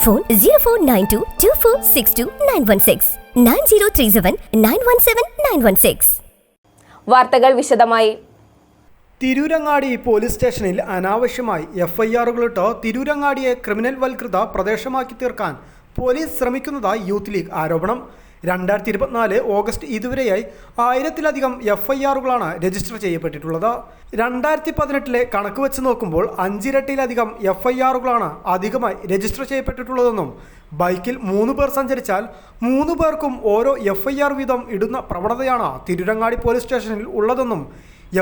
Phone zero four nine two two four six two nine one six nine zero three seven nine one seven nine one six വാർത്തകൾ വിശദമായി. Tirurangadi police സ്റ്റേഷനിൽ അനാവശ്യമായി F I ആറുകളിട്ട് തിരൂരങ്ങാടിയെ criminal വൽകൃത പ്രദേശമാക്കി തീർക്കാൻ പോലീസ് ശ്രമിക്കുന്നതായി യൂത്ത് ലീഗ് ആരോപണം. രണ്ടായിരത്തി ഇരുപത്തിനാല് ഓഗസ്റ്റ് ഇതുവരെയായി ആയിരത്തിലധികം എഫ് ഐ ആറുകളാണ് രജിസ്റ്റർ ചെയ്യപ്പെട്ടിട്ടുള്ളത്. രണ്ടായിരത്തി പതിനെട്ടിലെ കണക്ക് വെച്ച് നോക്കുമ്പോൾ അഞ്ചിരട്ടിയിലധികം എഫ് ഐ ആറുകളാണ് അധികമായി രജിസ്റ്റർ ചെയ്യപ്പെട്ടിട്ടുള്ളതെന്നും ബൈക്കിൽ മൂന്ന് പേർ സഞ്ചരിച്ചാൽ മൂന്ന് പേർക്കും ഓരോ എഫ് ഐ ആർ വീതം ഇടുന്ന പ്രവണതയാണ് തിരുരങ്ങാടി പോലീസ് സ്റ്റേഷനിൽ ഉള്ളതെന്നും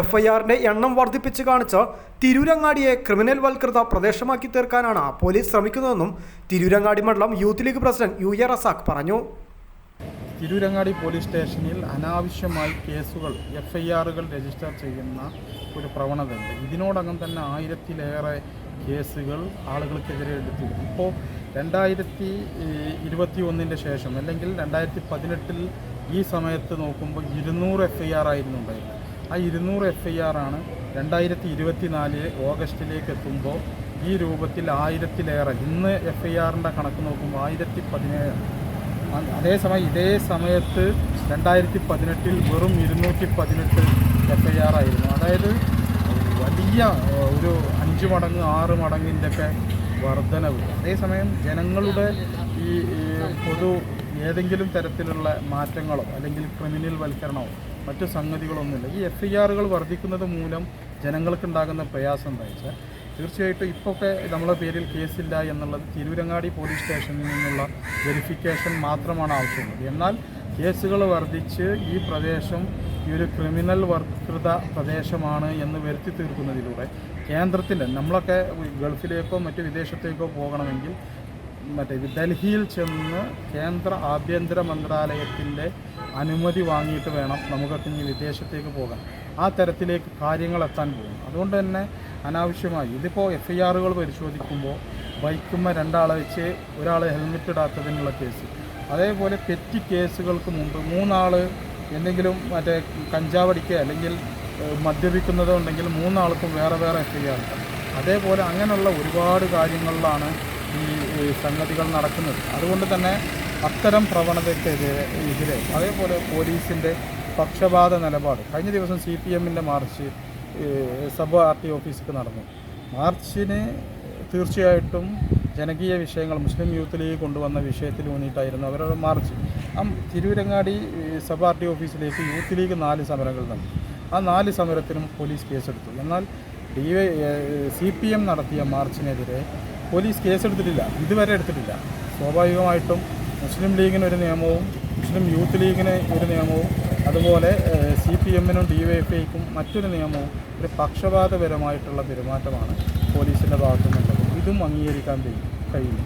എഫ് ഐ ആറിന്റെ എണ്ണം വർദ്ധിപ്പിച്ച് കാണിച്ച് തിരൂരങ്ങാടിയെ ക്രിമിനൽ വൽകൃത പ്രദേശമാക്കി തീർക്കാനാണ് പോലീസ് ശ്രമിക്കുന്നതെന്നും തിരൂരങ്ങാടി മണ്ഡലം youth league president U A Razak പറഞ്ഞു. തിരൂരങ്ങാടി പോലീസ് സ്റ്റേഷനിൽ അനാവശ്യമായി കേസുകൾ എഫ് ഐ ആറുകൾ രജിസ്റ്റർ ചെയ്യുന്ന ഒരു പ്രവണതയുണ്ട്. ഇതിനോടകം തന്നെ ആയിരത്തിലേറെ കേസുകൾ ആളുകൾക്കെതിരെ എടുത്തിരുന്നു. ഇപ്പോൾ രണ്ടായിരത്തി ഇരുപത്തി ഒന്നിന്റെ ശേഷം അല്ലെങ്കിൽ രണ്ടായിരത്തി പതിനെട്ടിൽ ഈ സമയത്ത് നോക്കുമ്പോൾ ഇരുന്നൂറ് എഫ് ഐ ആർ ആയിരുന്നു ഉണ്ടായിരുന്നത്. ആ ഇരുന്നൂറ് എഫ് ഐ ആർ ആണ് രണ്ടായിരത്തി ഇരുപത്തി നാല് ഓഗസ്റ്റിലേക്ക് എത്തുമ്പോൾ ഈ രൂപത്തിൽ ആയിരത്തിലേറെ ഇന്ന് എഫ് ഐ ആറിന്റെ കണക്ക് നോക്കുമ്പോൾ ആയിരത്തി പതിനേഴ് അതേസമയം ഇതേ സമയത്ത് രണ്ടായിരത്തി പതിനെട്ടിൽ വെറും ഇരുന്നൂറ്റി പതിനെട്ട് എഫ് ഐ ആർ ആയിരുന്നു. അതായത് വലിയ ഒരു അഞ്ച് മടങ്ങ് ആറ് മടങ്ങിന്റെയൊക്കെ വർധനവ്. അതേസമയം ജനങ്ങളുടെ ഈ പൊതു ഏതെങ്കിലും തരത്തിലുള്ള മാറ്റങ്ങളോ അല്ലെങ്കിൽ ക്രിമിനൽ വൽക്കരണമോ മറ്റു സംഗതികളൊന്നുമില്ല. ഈ എഫ് ഐ ആറുകൾ വർദ്ധിക്കുന്നത് മൂലം ജനങ്ങൾക്കുണ്ടാകുന്ന പ്രയാസം എന്താ വെച്ചാൽ തീർച്ചയായിട്ടും ഇപ്പോഴൊക്കെ നമ്മളെ പേരിൽ കേസില്ല എന്നുള്ളത് തിരൂരങ്ങാടി പോലീസ് സ്റ്റേഷനിൽ നിന്നുള്ള വെരിഫിക്കേഷൻ മാത്രമാണ് ആവശ്യമുള്ളത്. എന്നാൽ കേസുകൾ വർദ്ധിച്ച് ഈ പ്രദേശം ഈ ഒരു ക്രിമിനൽ വർക്കൃത പ്രദേശമാണ് എന്ന് വരുത്തി തീർക്കുന്നതിലൂടെ കേന്ദ്രത്തിന്റെ നമ്മളൊക്കെ ഗൾഫിലേക്കോ മറ്റു വിദേശത്തേക്കോ പോകണമെങ്കിൽ മറ്റേ ഡൽഹിയിൽ ചെന്ന് കേന്ദ്ര ആഭ്യന്തര മന്ത്രാലയത്തിന്റെ അനുമതി വാങ്ങിയിട്ട് വേണം നമുക്കൊക്കെ ഇനി വിദേശത്തേക്ക് പോകാൻ. ആ തരത്തിലേക്ക് കാര്യങ്ങൾ എത്താൻ പോകും അതുകൊണ്ട് തന്നെ അനാവശ്യമായി ഇതിപ്പോൾ എഫ് ഐ ആറുകൾ പരിശോധിക്കുമ്പോൾ ബൈക്കുമ്മ രണ്ടാളെ വെച്ച് ഒരാൾ ഹെൽമെറ്റ് ഇടാത്തതിനുള്ള കേസ് അതേപോലെ പെറ്റി കേസുകൾക്ക് മുമ്പ് മൂന്നാൾ എന്തെങ്കിലും മറ്റേ കഞ്ചാവടിക്കുക അല്ലെങ്കിൽ മദ്യപിക്കുന്നതോ ഉണ്ടെങ്കിൽ മൂന്നാൾക്കും വേറെ വേറെ എഫ് ഐ ആർ അതേപോലെ അങ്ങനെയുള്ള ഒരുപാട് കാര്യങ്ങളിലാണ് ഈ സംഗതികൾ നടക്കുന്നത്. അതുകൊണ്ട് തന്നെ അത്തരം പ്രവണതയ്ക്കെതിരെ എതിരെ അതേപോലെ പോലീസിന്റെ പക്ഷപാത നിലപാട്. കഴിഞ്ഞ ദിവസം സി പി എമ്മിന്റെ മാർച്ച് സബ് ആർ ടി ഓഫീസിലേക്ക് നടന്നു. മാർച്ചിന് തീർച്ചയായിട്ടും ജനകീയ വിഷയങ്ങൾ മുസ്ലിം യൂത്ത് ലീഗ് കൊണ്ടുവന്ന വിഷയത്തിൽ ഊന്നിയിട്ടായിരുന്നു അവരുടെ മാർച്ച്. ആ തിരൂരങ്ങാടി സബ് ആർ ടി ഓഫീസിലേക്ക് യൂത്ത് ലീഗ് നാല് സമരങ്ങൾ നടത്തി. ആ നാല് സമരത്തിനും പോലീസ് കേസെടുത്തു. എന്നാൽ D Y C P M നടത്തിയ മാർച്ചിനെതിരെ പോലീസ് കേസെടുത്തിട്ടില്ല. ഇതുവരെ എടുത്തിട്ടില്ല. സ്വാഭാവികമായിട്ടും മുസ്ലിം ലീഗിന് ഒരു നിയമവും മുസ്ലിം യൂത്ത് ലീഗിന് ഒരു നിയമവും അതുപോലെ സി പി എമ്മിനും ഡി വൈ എഫ് ഐക്കും മറ്റൊരു നിയമവും ഒരു പക്ഷപാതപരമായിട്ടുള്ള പെരുമാറ്റമാണ് പോലീസിന്റെ ഭാഗത്തു നിന്നുള്ളത് ഇതും അംഗീകരിക്കാൻ കഴിയും